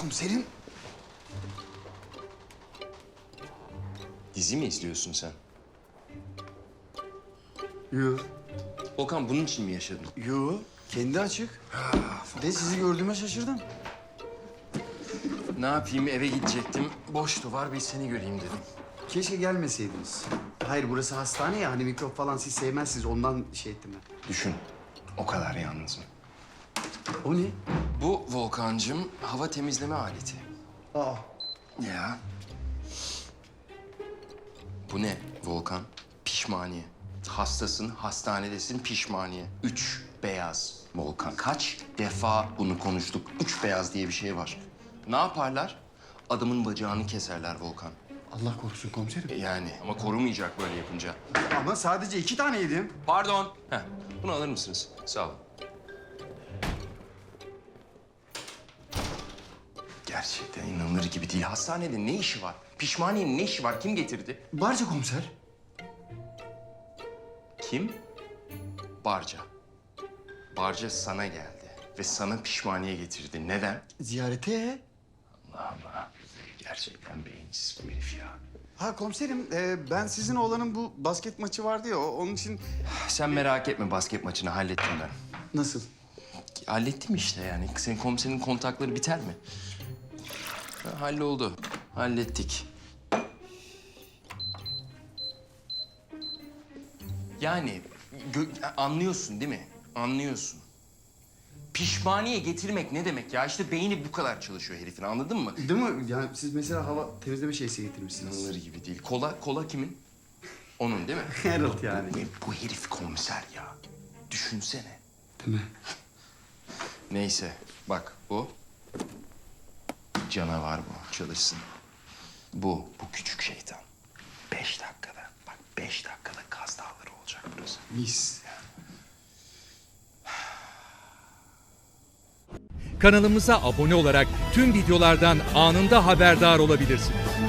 Komiserim. Dizi mi izliyorsun sen? Yo. Volkan bunun için mi yaşadın? Yo. Kendi açık. De sizi gördüğüme şaşırdım. Ne yapayım eve gidecektim. Boştu var bir seni göreyim dedim. Keşke gelmeseydiniz. Hayır burası hastane ya hani mikrop falan siz sevmezsiniz ondan şey ettim ben. Düşün. O kadar yalnızım. O ne? Bu Volkancığım hava temizleme aleti. Aa. Ya. Bu ne Volkan? Pişmaniye. Hastasın, hastanedesin pişmaniye. Üç beyaz Volkan. Kaç defa bunu konuştuk. Üç beyaz diye bir şey var. Ne yaparlar? Adamın bacağını keserler Volkan. Allah korusun komiserim. Yani ama korumayacak böyle yapınca. Ama sadece iki tane yedim. Pardon. Heh, bunu alır mısınız? Sağ olun. Gerçekten inanılır gibi değil. Hastanede ne işi var? Pişmaniyenin ne işi var? Kim getirdi? Barca komiser. Kim? Barca. Barca sana geldi ve sana pişmaniye getirdi. Neden? Ziyarete. Allah Allah. Gerçekten beyinsiz bu herif ya. Ha komiserim e, ben sizin oğlanın bu basket maçı vardı ya o- onun için... Sen merak etme basket maçını hallettim ben. Nasıl? Hallettim işte yani. Senin komiserin kontakları biter mi? Ha, halloldu. Hallettik. Yani anlıyorsun değil mi? Anlıyorsun. Pişmaniye getirmek ne demek ya? İşte beyni bu kadar çalışıyor herifin anladın mı? Değil mi? Yani siz mesela hava temizleme şeysi getirmişsiniz. İnanılır gibi değil. Kola, kola kimin? Onun değil mi? Harold yani. Bu, bu herif komiser ya. Düşünsene. Değil mi? Neyse bak bu canavar bu çalışsın. Bu bu küçük şeytan. Beş dakikada bak beş dakikada Kaz Dağları olacak burası. Mis. Kanalımıza abone olarak tüm videolardan anında haberdar olabilirsiniz.